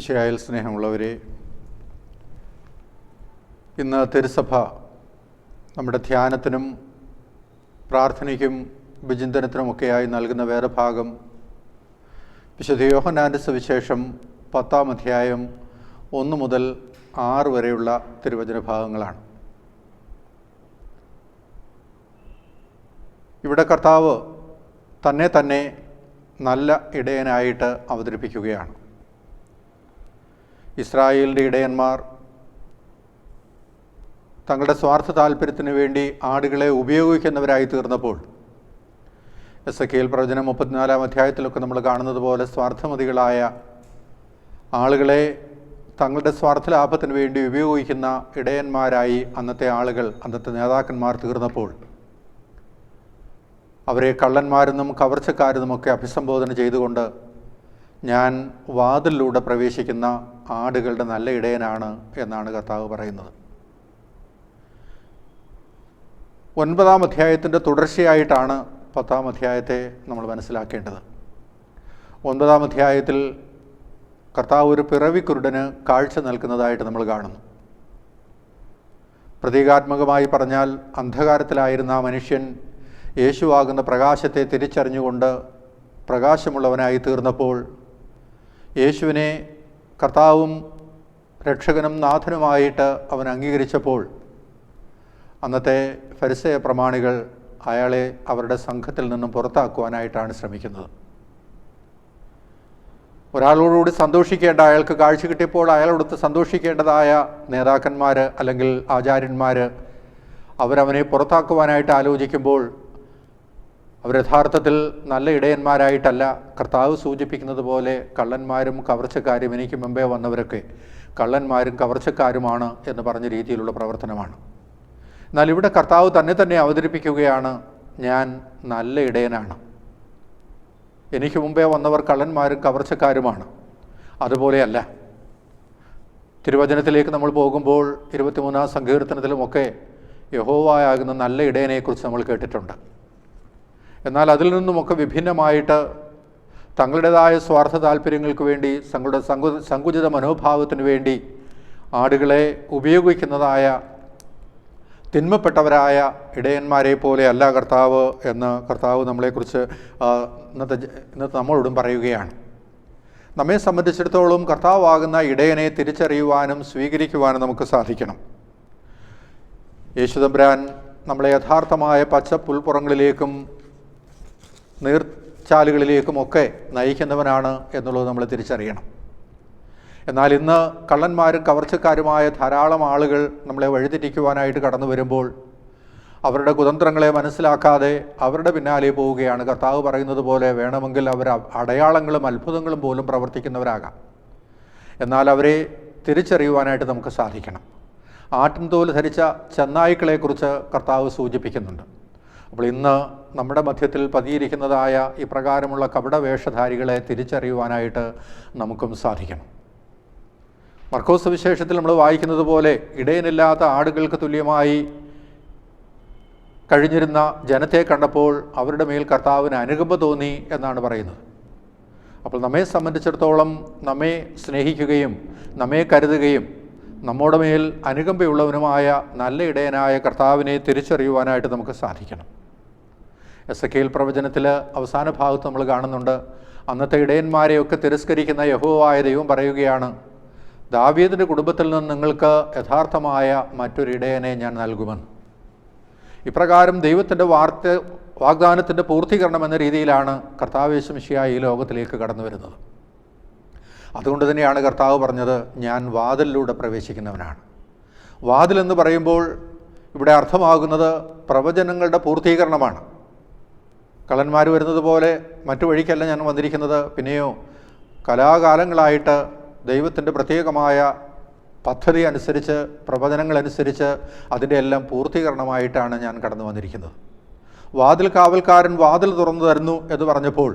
വിഷയായിൽ സ്നേഹമുള്ളവരെ ഇന്ന് തിരുസഭ നമ്മുടെ ധ്യാനത്തിനും പ്രാർത്ഥനയ്ക്കും വിചിന്തനത്തിനുമൊക്കെയായി നൽകുന്ന വേറെ ഭാഗം വിശുദ്ധ യോഹനാന്റെ സുവിശേഷം പത്താം അധ്യായം ഒന്ന് മുതൽ ആറ് വരെയുള്ള തിരുവചന ഭാഗങ്ങളാണ്. ഇവിടെ കർത്താവ് തന്നെ തന്നെ നല്ല ഇടയനായിട്ട് അവതരിപ്പിക്കുകയാണ്. ഇസ്രായേലിന്റെ ഇടയന്മാർ തങ്ങളുടെ സ്വാർത്ഥ താല്പര്യത്തിന് വേണ്ടി ആടുകളെ ഉപയോഗിക്കുന്നവരായി തീർന്നപ്പോൾ എസ് എ കെയിൽ പ്രവചനം മുപ്പത്തിനാലാം അധ്യായത്തിലൊക്കെ നമ്മൾ കാണുന്നത് പോലെ സ്വാർത്ഥമതികളായ ആളുകളെ തങ്ങളുടെ സ്വാർത്ഥ ലാഭത്തിന് വേണ്ടി ഉപയോഗിക്കുന്ന ഇടയന്മാരായി അന്നത്തെ ആളുകൾ അന്നത്തെ നേതാക്കന്മാർ തീർന്നപ്പോൾ അവരെ കള്ളന്മാരെന്നും കവർച്ചക്കാരെന്നുമൊക്കെ അഭിസംബോധന ചെയ്തുകൊണ്ട് ഞാൻ വാതിലിലൂടെ പ്രവേശിക്കുന്ന ആടുകളുടെ നല്ല ഇടയനാണ് എന്നാണ് കർത്താവ് പറയുന്നത്. ഒൻപതാം അധ്യായത്തിന്റെ തുടർച്ചയായിട്ടാണ് പത്താം അധ്യായത്തെ നമ്മൾ മനസ്സിലാക്കേണ്ടത്. ഒൻപതാം അധ്യായത്തിൽ കർത്താവ് ഒരു പിറവിക്കുരുടന് കാഴ്ച നൽകുന്നതായിട്ട് നമ്മൾ കാണുന്നു. പ്രതീകാത്മകമായി പറഞ്ഞാൽ അന്ധകാരത്തിലായിരുന്ന ആ മനുഷ്യൻ യേശുവാകുന്ന പ്രകാശത്തെ തിരിച്ചറിഞ്ഞുകൊണ്ട് പ്രകാശമുള്ളവനായി തീർന്നപ്പോൾ യേശുവിനെ കർത്താവും രക്ഷകനും നാഥനുമായിട്ട് അവൻ അംഗീകരിച്ചപ്പോൾ അന്നത്തെ ഫരിസയ പ്രമാണികൾ അയാളെ അവരുടെ സംഘത്തിൽ നിന്നും പുറത്താക്കുവാനായിട്ടാണ് ശ്രമിക്കുന്നത്. ഒരാളോടുകൂടി സന്തോഷിക്കേണ്ട അയാൾക്ക് കാഴ്ച കിട്ടിയപ്പോൾ അയാളോടൊത്ത് സന്തോഷിക്കേണ്ടതായ നേതാക്കന്മാർ അല്ലെങ്കിൽ ആചാര്യന്മാർ അവരവനെ പുറത്താക്കുവാനായിട്ട് ആലോചിക്കുമ്പോൾ അവർ യഥാർത്ഥത്തിൽ നല്ല ഇടയന്മാരായിട്ടല്ല കർത്താവ് സൂചിപ്പിക്കുന്നത് പോലെ കള്ളന്മാരും കവർച്ചക്കാരും എനിക്ക് മുമ്പേ വന്നവരൊക്കെ കള്ളന്മാരും കവർച്ചക്കാരുമാണ് എന്ന് പറഞ്ഞ രീതിയിലുള്ള പ്രവർത്തനമാണ്. എന്നാൽ ഇവിടെ കർത്താവ് തന്നെ തന്നെ അവതരിപ്പിക്കുകയാണ് ഞാൻ നല്ല ഇടയനാണ്. എനിക്ക് മുമ്പേ വന്നവർ കള്ളന്മാരും കവർച്ചക്കാരുമാണ്. അതുപോലെയല്ല തിരുവചനത്തിലേക്ക് നമ്മൾ പോകുമ്പോൾ ഇരുപത്തിമൂന്നാം സങ്കീർത്തനത്തിലുമൊക്കെ യഹോവായാകുന്ന നല്ല ഇടയനെക്കുറിച്ച് നമ്മൾ കേട്ടിട്ടുണ്ട്. എന്നാൽ അതിൽ നിന്നുമൊക്കെ വിഭിന്നമായിട്ട് തങ്ങളുടേതായ സ്വാർത്ഥ താല്പര്യങ്ങൾക്ക് വേണ്ടി തങ്ങളുടെ സങ്കു സങ്കുചിത മനോഭാവത്തിന് വേണ്ടി ആടുകളെ ഉപയോഗിക്കുന്നതായ തിന്മപ്പെട്ടവരായ ഇടയന്മാരെ പോലെ അല്ല കർത്താവ് എന്ന് കർത്താവ് നമ്മളെക്കുറിച്ച് ഇന്നത്തെ ഇന്നത്തെ നമ്മളോടും പറയുകയാണ്. നമ്മെ സംബന്ധിച്ചിടത്തോളം കർത്താവാകുന്ന ഇടയനെ തിരിച്ചറിയുവാനും സ്വീകരിക്കുവാനും നമുക്ക് സാധിക്കണം. യേശുദമ്പ്രാൻ നമ്മളെ യഥാർത്ഥമായ പച്ച പുൽപ്പുറങ്ങളിലേക്കും നീർച്ചാലുകളിലേക്കുമൊക്കെ നയിക്കുന്നവനാണ് എന്നുള്ളത് നമ്മൾ തിരിച്ചറിയണം. എന്നാൽ ഇന്ന് കള്ളന്മാരും കവർച്ചക്കാരുമായ ധാരാളം ആളുകൾ നമ്മളെ വഴിതെറ്റിക്കുവാനായിട്ട് കടന്നു വരുമ്പോൾ അവരുടെ കുതന്ത്രങ്ങളെ മനസ്സിലാക്കാതെ അവരുടെ പിന്നാലെ പോവുകയാണ്. കർത്താവ് പറയുന്നത് പോലെ വേണമെങ്കിൽ അവർ അടയാളങ്ങളും അത്ഭുതങ്ങളും പോലും പ്രവർത്തിക്കുന്നവരാകാം. എന്നാൽ അവരെ തിരിച്ചറിയുവാനായിട്ട് നമുക്ക് സാധിക്കണം. ആട്ടിൻതോൽ ധരിച്ച ചെന്നായ്ക്കളെക്കുറിച്ച് കർത്താവ് സൂചിപ്പിക്കുന്നുണ്ട്. അപ്പോൾ ഇന്ന് നമ്മുടെ മധ്യത്തിൽ പതിയിരിക്കുന്നതായ ഇപ്രകാരമുള്ള കപടവേഷധാരികളെ തിരിച്ചറിയുവാനായിട്ട് നമുക്കും സാധിക്കണം. മർക്കോസ് വിശേഷത്തിൽ നമ്മൾ വായിക്കുന്നത് പോലെ ഇടയനില്ലാത്ത ആടുകൾക്ക് തുല്യമായി കഴിഞ്ഞിരുന്ന ജനത്തെ കണ്ടപ്പോൾ അവരുടെ മേൽ കർത്താവിന് അനുകമ്പ തോന്നി എന്നാണ് പറയുന്നത്. അപ്പോൾ നമ്മെ സംബന്ധിച്ചിടത്തോളം നമ്മെ സ്നേഹിക്കുകയും നമ്മെ കരുതുകയും നമ്മുടെ മേൽ അനുകമ്പയുള്ളവനുമായ നല്ല ഇടയനായ കർത്താവിനെ തിരിച്ചറിയുവാനായിട്ട് നമുക്ക് സാധിക്കണം. എസ് എ കെയിൽ പ്രവചനത്തിൽ അവസാന ഭാഗത്ത് നമ്മൾ കാണുന്നുണ്ട്. അന്നത്തെ ഇടയന്മാരെയൊക്കെ തിരസ്കരിക്കുന്ന യഹോവായ ദൈവം പറയുകയാണ് ദാവീദിന്റെ കുടുംബത്തിൽ നിന്ന് നിങ്ങൾക്ക് യഥാർത്ഥമായ മറ്റൊരു ഇടയനെ ഞാൻ നൽകുമെന്ന്. ഇപ്രകാരം ദൈവത്തിന്റെ വാർത്ത വാഗ്ദാനത്തിന്റെ പൂർത്തീകരണം എന്ന രീതിയിലാണ് കർത്താവേശമിഷിയ ഈ ലോകത്തിലേക്ക് കടന്നു വരുന്നത്. അതുകൊണ്ട് തന്നെയാണ് കർത്താവ് പറഞ്ഞത് ഞാൻ വാതിലിലൂടെ പ്രവേശിക്കുന്നവനാണ്. വാതിലെന്ന് പറയുമ്പോൾ ഇവിടെ അർത്ഥമാകുന്നത് പ്രവചനങ്ങളുടെ പൂർത്തീകരണമാണ്. കള്ളന്മാർ വരുന്നത് പോലെ മറ്റു വഴിക്കല്ല ഞാൻ വന്നിരിക്കുന്നത്. പിന്നെയോ കലാകാലങ്ങളായിട്ട് ദൈവത്തിന്റെ പ്രത്യേകമായ പദ്ധതി അനുസരിച്ച് പ്രവചനങ്ങളനുസരിച്ച് അതിന്റെ എല്ലാം പൂർത്തീകരണമായിട്ടാണ് ഞാൻ കടന്നു വന്നിരിക്കുന്നത്. വാതിൽ കാവൽക്കാരൻ വാതിൽ തുറന്നു തരുന്നു എന്ന് പറഞ്ഞപ്പോൾ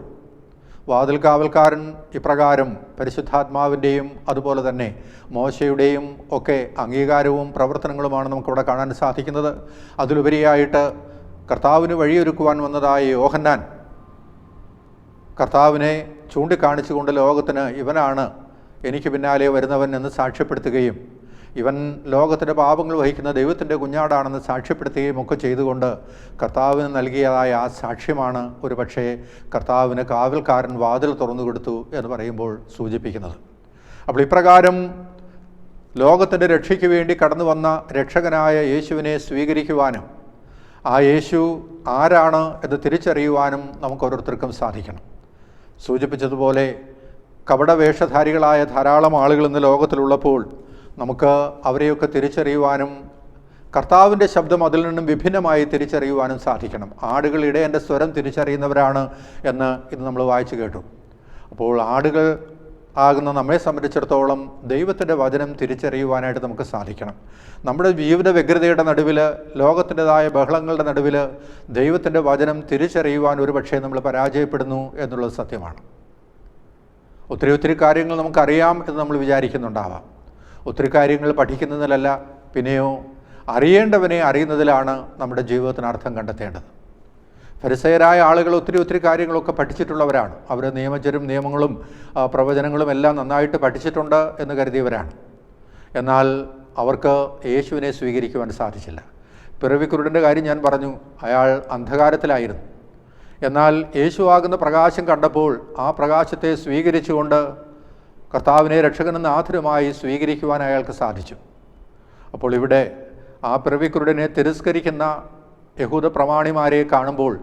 വാതിൽ കാവൽക്കാരൻ ഇപ്രകാരം പരിശുദ്ധാത്മാവിന്റെയും അതുപോലെ തന്നെ മോശയുടെയും ഒക്കെ അംഗീകാരവും പ്രവർത്തനങ്ങളുമാണ് നമുക്കിവിടെ കാണാൻ സാധിക്കുന്നത്. അതിലുപരിയായിട്ട് കർത്താവിന് വഴിയൊരുക്കുവാൻ വന്നതായ യോഹന്നാൻ കർത്താവിനെ ചൂണ്ടിക്കാണിച്ചുകൊണ്ട് ലോകത്തിന് ഇവനാണ് എനിക്ക് പിന്നാലെ വരുന്നവൻ എന്ന് സാക്ഷ്യപ്പെടുത്തുകയും ഇവൻ ലോകത്തിന്റെ പാപങ്ങൾ വഹിക്കുന്ന ദൈവത്തിന്റെ കുഞ്ഞാടാണെന്ന് സാക്ഷ്യപ്പെടുത്തുകയും ഒക്കെ ചെയ്തുകൊണ്ട് കർത്താവിന് നൽകിയതായ ആ സാക്ഷ്യമാണ് ഒരു പക്ഷേ കർത്താവിന് കാവൽക്കാരൻ വാതിൽ തുറന്നു കൊടുത്തു എന്ന് പറയുമ്പോൾ സൂചിപ്പിക്കുന്നത്. അപ്പോൾ ഇപ്രകാരം ലോകത്തിന്റെ രക്ഷയ്ക്ക് വേണ്ടി കടന്നു വന്ന രക്ഷകനായ യേശുവിനെ സ്വീകരിക്കുവാനും ആ യേശു ആരാണ് എന്ന് തിരിച്ചറിയുവാനും നമുക്ക് ഓരോരുത്തർക്കും സാധിക്കണം. സൂചിപ്പിച്ചതുപോലെ കപടവേഷധാരികളായ ധാരാളം ആളുകൾ ഇന്ന് ലോകത്തിലുള്ളപ്പോൾ നമുക്ക് അവരെയൊക്കെ തിരിച്ചറിയുവാനും കർത്താവിന്റെ ശബ്ദം അതിൽ നിന്നും വിഭിന്നമായി തിരിച്ചറിയുവാനും സാധിക്കണം. ആടുകളിടെ എന്റെ സ്വരം തിരിച്ചറിയുന്നവരാണ് എന്ന് ഇന്ന് നമ്മൾ വായിച്ചു കേട്ടു. അപ്പോൾ ആടുകൾ ആകുന്ന നമ്മെ സംബന്ധിച്ചിടത്തോളം ദൈവത്തിന്റെ വചനം തിരിച്ചറിയുവാനായിട്ട് നമുക്ക് സാധിക്കണം. നമ്മുടെ ജീവിത വ്യഗ്രതയുടെ നടുവിൽ ലോകത്തിന്റെതായ ബഹളങ്ങളുടെ നടുവിൽ ദൈവത്തിന്റെ വചനം തിരിച്ചറിയുവാൻ ഒരു പക്ഷേ നമ്മൾ പരാജയപ്പെടുന്നു എന്നുള്ളത് സത്യമാണ്. ഒത്തിരി ഒത്തിരി കാര്യങ്ങൾ നമുക്കറിയാം എന്ന് നമ്മൾ വിചാരിക്കുന്നുണ്ടാവാം. ഒത്തിരി കാര്യങ്ങൾ പഠിക്കുന്നതിലല്ല പിന്നെയോ അറിയേണ്ടവനെ അറിയുന്നതിലാണ് നമ്മുടെ ജീവിതത്തിന് അർത്ഥം കണ്ടെത്തേണ്ടത്. ഫരിസയരായ ആളുകൾ ഒത്തിരി ഒത്തിരി കാര്യങ്ങളൊക്കെ പഠിച്ചിട്ടുള്ളവരാണ്. അവർ നിയമജരും നിയമങ്ങളും പ്രവചനങ്ങളും എല്ലാം നന്നായിട്ട് പഠിച്ചിട്ടുണ്ട് എന്ന് കരുതിയവരാണ്. എന്നാൽ അവർക്ക് യേശുവിനെ സ്വീകരിക്കുവാൻ സാധിച്ചില്ല. പിറവിക്കുരുടന്റെ കാര്യം ഞാൻ പറഞ്ഞു അയാൾ അന്ധകാരത്തിലായിരുന്നു. എന്നാൽ യേശുവാകുന്ന പ്രകാശം കണ്ടപ്പോൾ ആ പ്രകാശത്തെ സ്വീകരിച്ചുകൊണ്ട് കർത്താവിനെ രക്ഷകനെന്ന ആധുരമായി സ്വീകരിക്കുവാൻ അയാൾക്ക് സാധിച്ചു. അപ്പോൾ ഇവിടെ ആ പിറവിക്കുരുടനെ തിരസ്കരിക്കുന്ന യഹൂദ പ്രമാണിമാരെ കാണുമ്പോൾ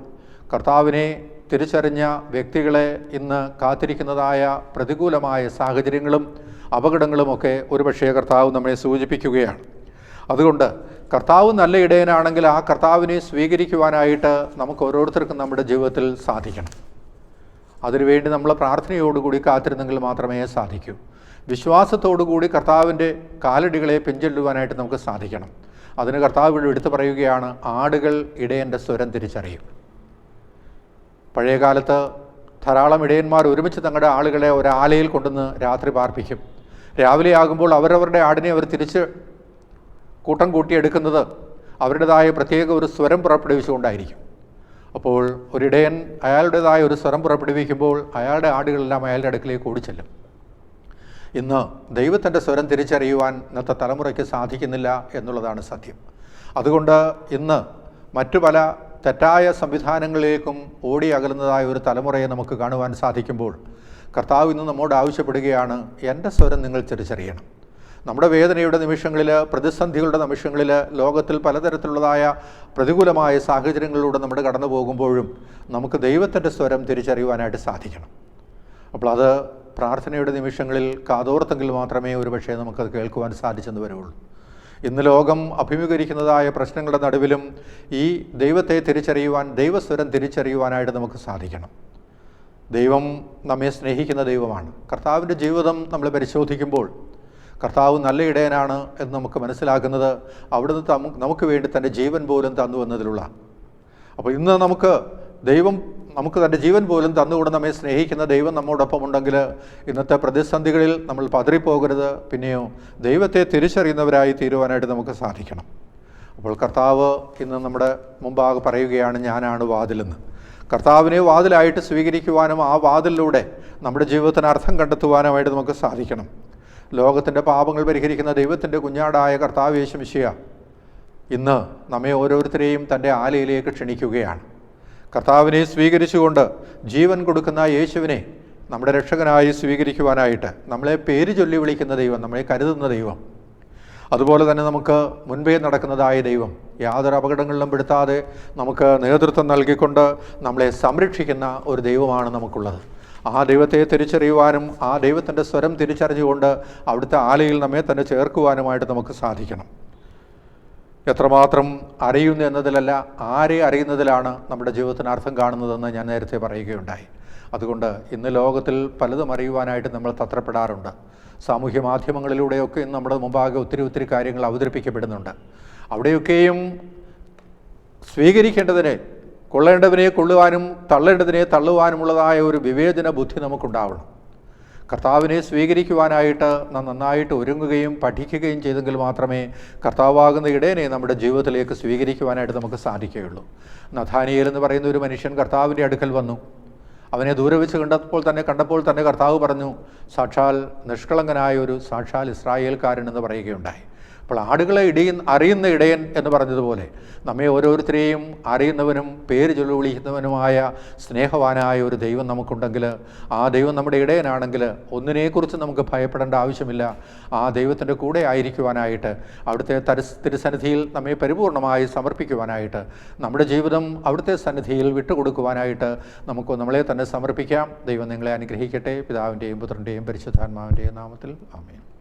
കർത്താവിനെ തിരിച്ചറിഞ്ഞ വ്യക്തികളെ ഇന്ന് കാത്തിരിക്കുന്നതായ പ്രതികൂലമായ സാഹചര്യങ്ങളും അപകടങ്ങളുമൊക്കെ ഒരുപക്ഷേ കർത്താവ് നമ്മെ സൂചിപ്പിക്കുകയാണ്. അതുകൊണ്ട് കർത്താവ് നല്ല ഇടയനാണെങ്കിൽ ആ കർത്താവിനെ സ്വീകരിക്കുവാനായിട്ട് നമുക്ക് ഓരോരുത്തർക്കും നമ്മുടെ ജീവിതത്തിൽ സാധിക്കണം. അതിനുവേണ്ടി നമ്മൾ പ്രാർത്ഥനയോടുകൂടി കാത്തിരുന്നെങ്കിൽ മാത്രമേ സാധിക്കൂ. വിശ്വാസത്തോടുകൂടി കർത്താവിന്റെ കാലടികളെ പിഞ്ചെല്ലുവാനായിട്ട് നമുക്ക് സാധിക്കണം. അതിന് കർത്താവ് എടുത്തു പറയുകയാണ് ആടുകൾ ഇടയന്റെ സ്വരം തിരിച്ചറിയും. പഴയ കാലത്ത് ധാരാളം ഇടയന്മാർ ഒരുമിച്ച് തങ്ങളുടെ ആളുകളെ ഒരാലയിൽ കൊണ്ടുവന്ന് രാത്രി പാർപ്പിക്കും. രാവിലെ ആകുമ്പോൾ അവരവരുടെ ആടിനെ അവർ തിരിച്ച് കൂട്ടം കൂട്ടിയെടുക്കുന്നത് അവരുടേതായ പ്രത്യേക ഒരു സ്വരം പുറപ്പെടുവിച്ചുകൊണ്ടായിരിക്കും. അപ്പോൾ ഒരിടയൻ അയാളുടേതായ ഒരു സ്വരം പുറപ്പെടുവിക്കുമ്പോൾ അയാളുടെ ആടുകളെല്ലാം അയാളുടെ അടുക്കിലേക്ക് ഓടിച്ചെല്ലും. ഇന്ന് ദൈവത്തിന്റെ സ്വരം തിരിച്ചറിയുവാൻ ഇന്നത്തെ തലമുറയ്ക്ക് സാധിക്കുന്നില്ല എന്നുള്ളതാണ് സത്യം. അതുകൊണ്ട് ഇന്ന് മറ്റു പല തെറ്റായ സംവിധാനങ്ങളിലേക്കും ഓടി അകലുന്നതായ ഒരു തലമുറയെ നമുക്ക് കാണുവാൻ സാധിക്കുമ്പോൾ കർത്താവ് ഇന്ന് നമ്മോട് ആവശ്യപ്പെടുകയാണ് എന്റെ സ്വരം നിങ്ങൾ തിരിച്ചറിയണം. നമ്മുടെ വേദനയുടെ നിമിഷങ്ങളിൽ പ്രതിസന്ധികളുടെ നിമിഷങ്ങളിൽ ലോകത്തിൽ പലതരത്തിലുള്ളതായ പ്രതികൂലമായ സാഹചര്യങ്ങളിലൂടെ നമ്മൾ കടന്നു പോകുമ്പോഴും നമുക്ക് ദൈവത്തിന്റെ സ്വരം തിരിച്ചറിയുവാനായിട്ട് സാധിക്കണം. അപ്പോൾ അത് പ്രാർത്ഥനയുടെ നിമിഷങ്ങളിൽ കാതോർത്തെങ്കിൽ മാത്രമേ ഒരുപക്ഷേ നമുക്കത് കേൾക്കുവാൻ സാധിച്ചെന്ന് വരുള്ളൂ ഇന്ന് ലോകം അഭിമുഖീകരിക്കുന്നതായ പ്രശ്നങ്ങളുടെ നടുവിലും ഈ ദൈവത്തെ തിരിച്ചറിയുവാൻ ദൈവസ്വരം തിരിച്ചറിയുവാനായിട്ട് നമുക്ക് സാധിക്കണം. ദൈവം നമ്മെ സ്നേഹിക്കുന്ന ദൈവമാണ്. കർത്താവിന്റെ ജീവിതം നമ്മൾ പരിശോധിക്കുമ്പോൾ കർത്താവ് നല്ല ഇടയനാണ് എന്ന് നമുക്ക് മനസ്സിലാക്കുന്നത് അവിടുന്ന് നമുക്ക് വേണ്ടി തന്റെ ജീവൻ പോലും തന്നു എന്നതിലുള്ള. അപ്പോൾ ഇന്ന് നമുക്ക് ദൈവം നമുക്ക് തന്റെ ജീവൻ പോലും തന്നുകൂടെ നമ്മെ സ്നേഹിക്കുന്ന ദൈവം നമ്മോടൊപ്പം ഉണ്ടെങ്കിൽ ഇന്നത്തെ പ്രതിസന്ധികളിൽ നമ്മൾ പതറിപ്പോകരുത്. പിന്നെയോ ദൈവത്തെ തിരിച്ചറിയുന്നവരായി തീരുവാനായിട്ട് നമുക്ക് സാധിക്കണം. അപ്പോൾ കർത്താവ് ഇന്ന് നമ്മുടെ മുമ്പാകെ പറയുകയാണ് ഞാനാണ് വാതിലെന്ന്. കർത്താവിനെ വാതിലായിട്ട് സ്വീകരിക്കുവാനും ആ വാതിലിലൂടെ നമ്മുടെ ജീവിതത്തിന് അർത്ഥം കണ്ടെത്തുവാനുമായിട്ട് നമുക്ക് സാധിക്കണം. ലോകത്തിന്റെ പാപങ്ങൾ പരിഹരിക്കുന്ന ദൈവത്തിന്റെ കുഞ്ഞാടായ കർത്താവ് യേശുമിശിയ ഇന്ന് നമ്മെ ഓരോരുത്തരെയും തന്റെ ആലയിലേക്ക് ക്ഷണിക്കുകയാണ്. കർത്താവിനെ സ്വീകരിച്ചുകൊണ്ട് ജീവൻ കൊടുക്കുന്ന യേശുവിനെ നമ്മുടെ രക്ഷകനായി സ്വീകരിക്കുവാനായിട്ട് നമ്മളെ പേര് ചൊല്ലി വിളിക്കുന്ന ദൈവം നമ്മളെ കരുതുന്ന ദൈവം. അതുപോലെ തന്നെ നമുക്ക് മുൻപേ നടക്കുന്നതായ ദൈവം. യാതൊരു അപകടങ്ങളിലും പെടുത്താതെ നമുക്ക് നേതൃത്വം നൽകിക്കൊണ്ട് നമ്മളെ സംരക്ഷിക്കുന്ന ഒരു ദൈവമാണ് നമുക്കുള്ളത്. ആ ദൈവത്തെ തിരിച്ചറിയുവാനും ആ ദൈവത്തിന്റെ സ്വരം തിരിച്ചറിഞ്ഞുകൊണ്ട് അവിടുത്തെ ആലയിൽ നമ്മെ തന്നെ ചേർക്കുവാനുമായിട്ട് നമുക്ക് സാധിക്കണം. എത്രമാത്രം അറിയുന്നു എന്നതിലല്ല ആരെ അറിയുന്നതിലാണ് നമ്മുടെ ജീവിതത്തിന് അർത്ഥം കാണുന്നതെന്ന് ഞാൻ നേരത്തെ പറയുകയുണ്ടായി. അതുകൊണ്ട് ഇന്ന് ലോകത്തിൽ പലതും അറിയുവാനായിട്ട് നമ്മൾ തത്രപ്പെടാറുണ്ട്. സാമൂഹ്യ മാധ്യമങ്ങളിലൂടെയൊക്കെ ഇന്ന് നമ്മുടെ മുമ്പാകെ ഒത്തിരി ഒത്തിരി കാര്യങ്ങൾ അവതരിപ്പിക്കപ്പെടുന്നുണ്ട്. അവിടെയൊക്കെയും സ്വീകരിക്കേണ്ടതിനെ കൊള്ളേണ്ടതിനെ കൊള്ളുവാനും തള്ളേണ്ടതിനെ തള്ളുവാനുമുള്ളതായ ഒരു വിവേചന ബുദ്ധി നമുക്കുണ്ടാവണം. കർത്താവിനെ സ്വീകരിക്കുവാനായിട്ട് നാം നന്നായിട്ട് ഒരുങ്ങുകയും പഠിക്കുകയും ചെയ്തെങ്കിൽ മാത്രമേ കർത്താവാകുന്ന ഇടയനെ നമ്മുടെ ജീവിതത്തിലേക്ക് സ്വീകരിക്കുവാനായിട്ട് നമുക്ക് സാധിക്കുകയുള്ളൂ. നഥാനിയേൽ എന്ന് പറയുന്ന ഒരു മനുഷ്യൻ കർത്താവിന്റെ അടുക്കൽ വന്നു. അവനെ ദൂരെ വെച്ച് കണ്ടപ്പോൾ തന്നെ കണ്ടപ്പോൾ തന്നെ കർത്താവ് പറഞ്ഞു സാക്ഷാൽ നിഷ്കളങ്കനായ ഒരു സാക്ഷാൽ ഇസ്രായേൽക്കാരൻ എന്ന് പറയുകയുണ്ടായി. അപ്പോൾ ആടുകളെ ഇടിയ അറിയുന്ന ഇടയൻ എന്ന് പറഞ്ഞതുപോലെ നമ്മെ ഓരോരുത്തരെയും അറിയുന്നവനും പേര് ചൊല്ലി വിളിക്കുന്നവനുമായ സ്നേഹവാനായ ഒരു ദൈവം നമുക്കുണ്ടെങ്കിൽ ആ ദൈവം നമ്മുടെ ഇടയനാണെങ്കിൽ ഒന്നിനെക്കുറിച്ച് നമുക്ക് ഭയപ്പെടേണ്ട ആവശ്യമില്ല. ആ ദൈവത്തിന്റെ കൂടെ ആയിരിക്കുവാനായിട്ട് അവിടുത്തെ തരസ് തിരുസന്നിധിയിൽ നമ്മെ പരിപൂർണമായി സമർപ്പിക്കുവാനായിട്ട് നമ്മുടെ ജീവിതം അവിടുത്തെ സന്നിധിയിൽ വിട്ടുകൊടുക്കുവാനായിട്ട് നമുക്ക് നമ്മളെ തന്നെ സമർപ്പിക്കാം. ദൈവം നിങ്ങളെ അനുഗ്രഹിക്കട്ടെ. പിതാവിന്റെയും പുത്രന്റെയും പരിശുദ്ധാത്മാവിന്റെയും നാമത്തിൽ ആമേൻ.